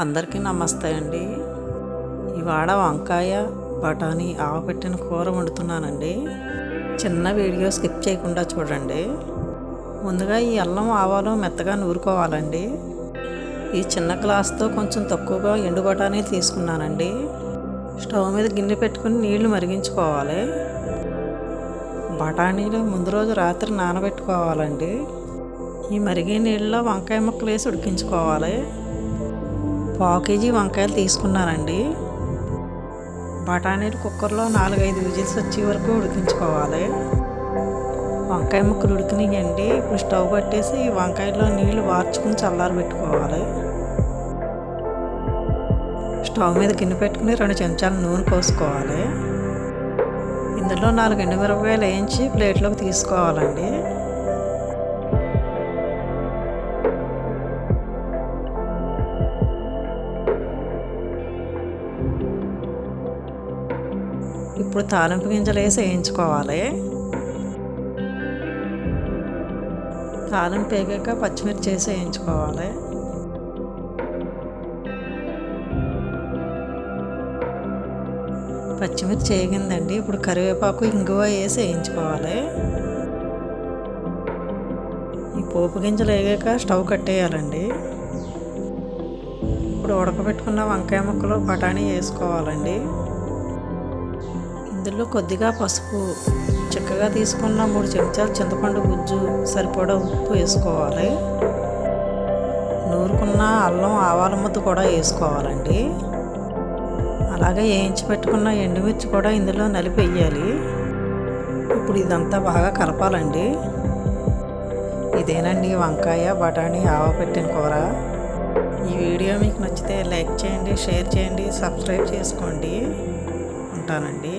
అందరికీ నమస్తే అండి. ఇవాడ వంకాయ బఠానీ ఆవపెట్టిన కూర వండుతున్నానండి. చిన్న వీడియో స్కిప్ చేయకుండా చూడండి. ముందుగా ఈ అల్లం ఆవాలు మెత్తగా నూరుకోవాలండి. ఈ చిన్న గ్లాస్తో కొంచెం తక్కువగా ఎండు బఠానీ తీసుకున్నానండి. స్టవ్ మీద గిన్నె పెట్టుకుని నీళ్ళు మరిగించుకోవాలి. బఠానీలు ముందు రోజు రాత్రి నానబెట్టుకోవాలండి. ఈ మరిగే నీళ్ళలో వంకాయ ముక్కలు వేసి ఉడికించుకోవాలి. పావు కేజీ వంకాయలు తీసుకున్నానండి. బఠానీలు కుక్కర్లో నాలుగైదు విజిల్స్ వచ్చే వరకు ఉడికించుకోవాలి. వంకాయ ముక్కలు ఉడికినాయండి. ఇప్పుడు స్టవ్ పట్టేసి వంకాయలో నీళ్ళు వార్చుకుని చల్లారి పెట్టుకోవాలి. స్టవ్ మీద గిన్నె పెట్టుకుని రెండు చెంచాల నూనె పోసుకోవాలి. ఇందులో నాలుగు ఎండుమిరపకాయలు వేయించి ప్లేట్లోకి తీసుకోవాలండి. ఇప్పుడు తాలింపు గింజలు వేసి వేయించుకోవాలి. తాలింపు వేగాక పచ్చిమిర్చి వేసి వేయించుకోవాలి. పచ్చిమిర్చి వేగిందండి. ఇప్పుడు కరివేపాకు ఇంగువ వేసి వేయించుకోవాలి. ఈ పోపు గింజలు వేగాక స్టవ్ కట్టేయాలండి. ఇప్పుడు ఉడకబెట్టుకున్న వంకాయ ముక్కలు బఠానీ వేసుకోవాలండి. ఇందులో కొద్దిగా పసుపు చక్కగా తీసుకున్న మూడు చెంచాలు చింతపండు గుజ్జు సరిపడా ఉప్పు వేసుకోవాలి. నూరుకున్న అల్లం ఆవాల ముద్ద కూడా వేసుకోవాలండి. అలాగే వేయించి పెట్టుకున్న ఎండుమిర్చి కూడా ఇందులో నలిపి వేయాలి. ఇప్పుడు ఇదంతా బాగా కలపాలండి. ఇదేనండి వంకాయ బఠానీ ఆవ పెట్టిన కూర. ఈ వీడియో మీకు నచ్చితే లైక్ చేయండి షేర్ చేయండి సబ్స్క్రైబ్ చేసుకోండి. ఉంటానండి.